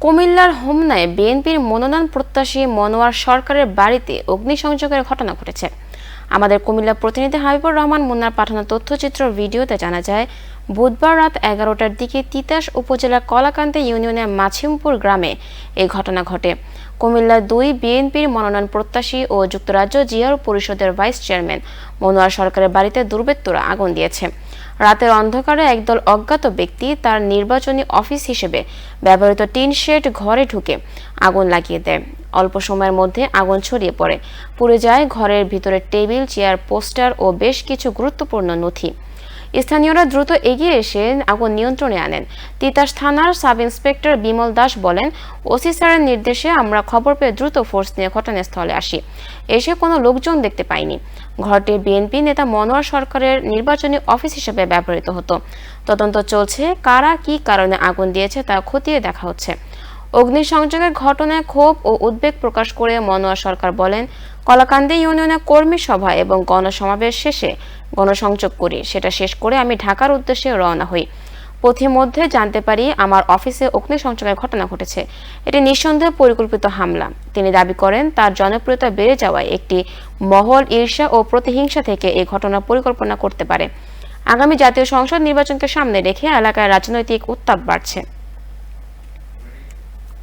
কুমিল্লার হোমনায় বিএনপির মনোনয়ন প্রত্যাশী মনোয়ার সরকারের বাড়িতে অগ্নিসংযোগের ঘটনা ঘটেছে। আমাদের কুমিল্লা প্রতিনিধি হাবিবুর রহমান মুন্নার পাঠানো তথ্যচিত্র ভিডিওতে জানা যায়, বুধবার রাত এগারোটার দিকে তিতাস উপজেলার কলাকান্দি ইউনিয়নের মাছিমপুর গ্রামে এই ঘটনা ঘটে। কুমিল্লার দুই বিএনপির মনোনয়ন প্রত্যাশী ও যুক্তরাজ্য জিয়ার পরিষদের ভাইস চেয়ারম্যান মনোয়ার সরকারের বাড়িতে দুর্বৃত্তরা আগুন দিয়েছে। রাতের অন্ধকারে একদল অজ্ঞাত ব্যক্তি তার নির্বাচনী অফিস হিসেবে ব্যবহৃত টিন শেড ঘরে ঢুকে আগুন লাগিয়ে দেয়। অল্প সময়ের মধ্যে আগুন ছড়িয়ে পড়ে। পুড়ে যায় ঘরের ভিতরে টেবিল, চেয়ার, পোস্টার ও বেশ কিছু গুরুত্বপূর্ণ নথি। স্থানীয়রা দ্রুত এগিয়ে এসে আগুন নিয়ন্ত্রণে আনেন। তিতাস থানার সাব ইন্সপেক্টর বিমল দাস বলেন, ওসি স্যারের নির্দেশে আমরা খবর পেয়ে দ্রুত ফোর্স নিয়ে ঘটনাস্থলে আসি। এসে কোনো লোকজন দেখতে পাইনি। ঘরটি বিএনপি নেতা মনোয়ার সরকারের নির্বাচনী অফিস হিসেবে ব্যবহৃত হতো। তদন্ত চলছে, কারা কি কারণে আগুন দিয়েছে তা খতিয়ে দেখা হচ্ছে। অগ্নিসংযোগের ঘটনায় ক্ষোভ ও উদ্বেগ প্রকাশ করে মনোয়া সরকার বলেন, কলাকান্দি ইউনিয়নে কর্মী সভা এবং গণসমাবেশ শেষে গণসংযোগ করি। সেটা শেষ করে আমি ঢাকার উদ্দেশ্যে রওনা হই। পথিমধ্যে জানতে পারি, আমার অফিসে অগ্নিসংযোগের ঘটনা ঘটেছে। এটি নিঃসন্দেহে পরিকল্পিত হামলা। তিনি দাবি করেন, তার জনপ্রিয়তা বেড়ে যাওয়ায় একটি মহল ঈর্ষা ও প্রতিহিংসা থেকে এই ঘটনা পরিকল্পনা করতে পারে। আগামী জাতীয় সংসদ নির্বাচনকে সামনে রেখে এলাকায় রাজনৈতিক উত্তাপ বাড়ছে।